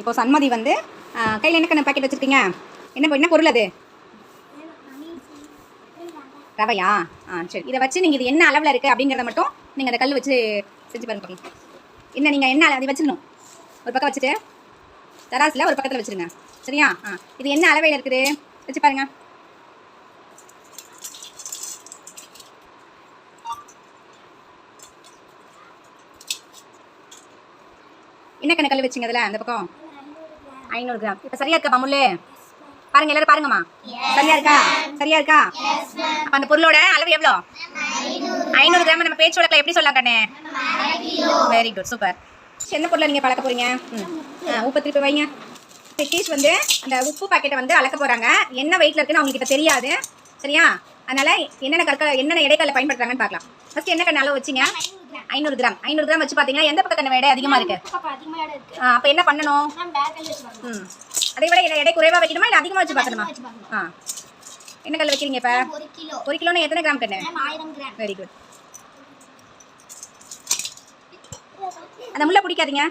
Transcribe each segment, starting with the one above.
இப்போ சன்மதி வந்து கையில் என்ன கண்ணு பாக்கெட் வச்சுருக்கீங்க? என்ன என்ன பொருள் அது? ரவையா? ஆ சரி. இதை வச்சு நீங்கள் இது என்ன அளவில் இருக்குது அப்படிங்கிறத மட்டும் நீங்கள் அந்த கல் வச்சு செஞ்சு பாருங்க என்ன நீங்கள் என்ன அளவு அதை வச்சிடணும். ஒரு பக்கம் வச்சுட்டு தராசில் ஒரு பக்கத்தில் வச்சுருங்க. சரியா? ஆ. இது என்ன அளவையில் இருக்குது? வச்சு பாருங்க. என்ன கண்ணு கல் வச்சிங்க அதில் அந்த பக்கம்? ஐநூறு கிராம். இப்போ சரியா இருக்கா முள்ளு பாருங்க எல்லாரும் பாருங்கம்மா. சரியா இருக்கா? சரியா இருக்கா? அப்ப அந்த பொருளோட அளவு எவ்வளோ? ஐநூறு கிராம். நம்ம பேச்சு வழக்கில் எப்படி சொல்லலாம் கண்ணே? வெரி குட் சூப்பர் என்ன பொருளை நீங்கள் பழக்க போறீங்க? ம். உப்பு திருப்பி வைங்க. சிட்டிஸ் வந்து அந்த உப்பு பாக்கெட்டை வந்து அளக்க போறாங்க. என்ன வெயிட்ல இருக்குன்னு அவங்களுக்கு இப்போ தெரியாது. சரியா? அதனால என்னென்ன கற்க என்னென்ன இடைக்கல்ல பயன்படுத்துறாங்கன்னு பார்க்கலாம். ஃபர்ஸ்ட் என்ன கண்ணு அளவு வச்சிங்க? ஐநூறு கிராம். ஐநூறு கிராம் வச்சு பார்த்தீங்கன்னா எந்த பக்கம் கண்ணு எடை அதிகமாக இருக்கு? அப்ப என்ன பண்ணணும்? நம்ம ம். அதை விட எடை- குறைவா வைக்கணுமா? இல்லை அதிகமாக வச்சு பார்க்கணுமா? ஆ. என்ன கல் வைக்கிறீங்க இப்போ? ஒரு கிலோ. ஒரு கிலோனா எத்தனை கிராம் கண்ணு? வெரி குட் அந்த முள்ளை பிடிக்காதீங்க.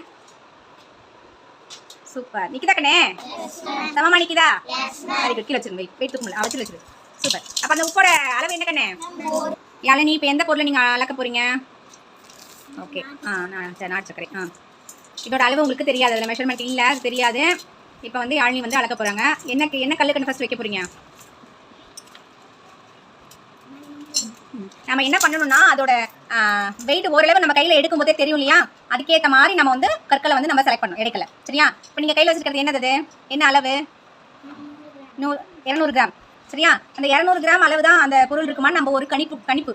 சூப்பர். நிக்கிதா கண்ணே? சமமா நிக்கிதா? வெரி குட் கீழே வச்சிருங்க. வெயிட் வெயிட் தூக்க முடியல வச்சு வச்சிரு. சூப்பர். அப்ப அந்த உப்போட அளவு என்ன கண்ணே? இளநீ இப்போ எந்த பொருளை நீங்க அளக்க போறீங்க? ஓகே ஆ நான் சரி நாட்டு சர்க்கரை ஆ. இதோட அளவு உங்களுக்கு தெரியாது. அதில் மெஷர்மெண்ட் இல்லை அது தெரியாது. இப்போ வந்து இளநீ வந்து அளக்க போறாங்க. என்ன என்ன கல்லுக்கு ஃபஸ்ட் வைக்க போறீங்க? நம்ம என்ன பண்ணணும்னா அதோட வெயிட் ஓரளவு நம்ம கையில் எடுக்கும் போதே தெரியும் இல்லையா? அதுக்கேற்ற மாதிரி நம்ம வந்து கற்களை வந்து நம்ம செலக்ட் பண்ணணும். எடுக்கல. சரியா? இப்போ நீங்கள் கையில் வச்சிருக்கிறது என்னது என்ன அளவு? நூ இரநூறு கிராம். சரியா? அந்த இரநூறு கிராம் அளவு தான் அந்த பொருள் இருக்குமான்னு நம்ம ஒரு கணிப்பு கணிப்பு.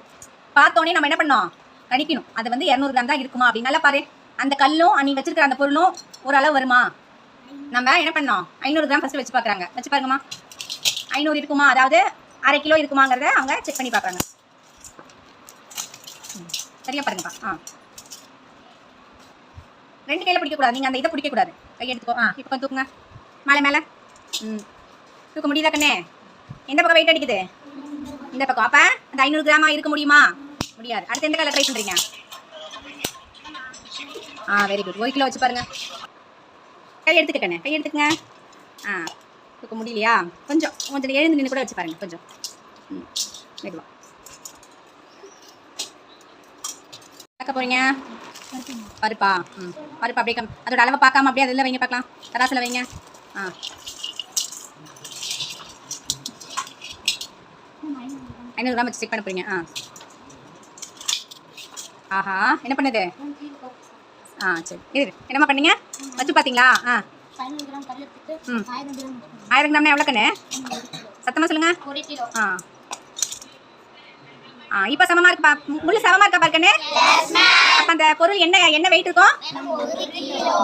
பார்த்தோன்னே நம்ம என்ன பண்ணோம் கணிக்கணும். அது வந்து இரநூறு கிராம் தான் இருக்குமா? அப்படின்னு நல்லா பாரு. அந்த கல்லும் நீ வச்சிருக்கிற அந்த பொருளும் ஒரு அளவு வருமா? நம்ம என்ன பண்ணோம்? ஐநூறு கிராம் ஃபஸ்ட்டு வச்சு பார்க்குறாங்க வச்சு பாருங்கம்மா. ஐநூறு இருக்குமா? அதாவது அரை கிலோ இருக்குமாங்கிறத அவங்க செக் பண்ணி பார்க்குறாங்க சரியா பாருங்கப்பா. ஆ. ரெண்டு கையில் பிடிக்கக்கூடாது நீங்கள் அந்த இதை பிடிக்கக்கூடாது கையை எடுத்துக்கோ. ஆ இப்போ தூக்குங்க. மேலே மேலே. ம். தூக்க முடியுதா கண்ணே? எந்த பக்கம் வெயிட் அடிக்குது? இந்த பக்கம். அப்போ அந்த ஐநூறு கிராமா இருக்க முடியுமா? முடியாது. அடுத்து எந்த கலர் ட்ரை பண்ணுறீங்க ஆ வெரி குட் ஒரு கிலோ வச்சு பாருங்க. கை எடுத்துக்க கை எடுத்துக்கங்க. ஆ தூக்க முடியலையா? கொஞ்சம் கொஞ்சம் எழுந்து நின்று கூட வச்சு பாருங்க கொஞ்சம். ம் மெதுவா. பார்க்க போறீங்க? பருப்பா? ம் பருப்பு அப்படியே கம். அதோட அளவை பார்க்காம அப்படியே அதில் வைங்க பார்க்கலாம். தராசில் வைங்க. ஆ. ஐநூறு கிராம் வச்சு செக் பண்ண போறீங்க. ஆ. ஆஹா என்ன பண்ணுது? ஆ சரி. இரு என்னம்மா பண்ணீங்க? வச்சு பார்த்தீங்களா ஆ. ம். ஆயிரம் கிராம் ஆயிரம் கிராம்னா எவ்வளோ கண்ணு? சத்தமாக சொல்லுங்க. ஆ. ஆ இப்போ சமமா இருக்குப்பா. மு- முள்ளு சமமா இருக்கா பாருக்கண்ணே அப்ப அந்த பொருள் என்ன என்ன வெயிட் இருக்கும்?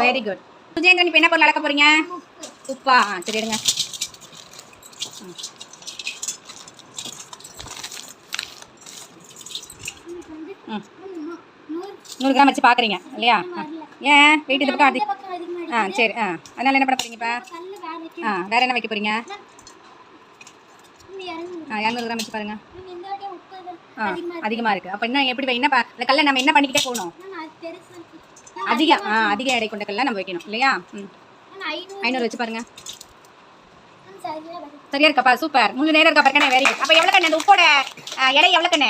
வெரி குட் சுஜேந்திரன் இப்போ என்ன பொருள் அளக்க போறீங்க? உப்பா. ஆ சரி எடுங்க. ம். நூறு கிராம் வச்சு பார்க்குறீங்க இல்லையா. ஏன்? வெயிட் இந்த பக்கம் அதிகம் ஆ சரி ஆ. அதனால என்ன பண்ண போறீங்க இப்போ? ஆ வேற என்ன வைக்க இறங்கு ஆ இரநூறு கிராம் வச்சு பாருங்க. ஆ அதிகமாக அதிகமாக இருக்கு. அப்போ என்ன எப்படி என்ன இந்த கல்லை நம்ம என்ன பண்ணிக்கிட்டே போகணும்? மேம் அது பெருசு அதிக ஆ அதிக எடை கொண்ட கல்லை நம்ம வைக்கணும் இல்லையா? ம். ஐநூறு வச்சு பாருங்க. சரியா இருக்காப்பா சூப்பர். முழு நேரம் இருக்கா? பாருங்க வெரி குட் அப்போ எவ்வளோ கண்ணு? அந்த உப்போட எடை எவ்வளோ கண்ணு?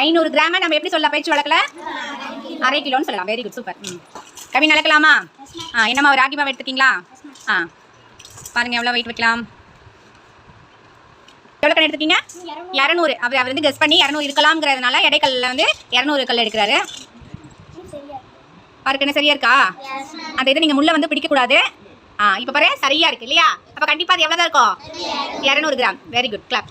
ஐநூறு கிராம நம்ம எப்படி சொல்லலாம்? பேச்சு வழக்கில்? அரை கிலோன்னு சொல்லலாம். வெரி குட் சூப்பர் ம். கவி நடக்கலாமா? ஆ என்னம்மா ஒரு ராகிமா மாவு எடுத்துக்கிங்களா ஆ. பாருங்க எவ்வளோ வெயிட் வைக்கலாம்? எவ்வளோ கண்ணு எடுத்துக்கீங்க இரநூறு. அவர் அவர் வந்து கெஸ் பண்ணி இரநூறு இருக்கலாம்ங்கிறதுனால இடைக்கல்ல வந்து இரநூறு கல் எடுக்கிறாரு. சரியா பாருங்க என்ன சரியா இருக்கா? அந்த இதை நீங்கள் முள்ள வந்து பிடிக்கக்கூடாது. ஆ இப்போ பாரு சரியா இருக்கு இல்லையா? அப்போ கண்டிப்பாக அது எவ்வளோ தான் இருக்கும்? இரநூறு கிராம். Very good clap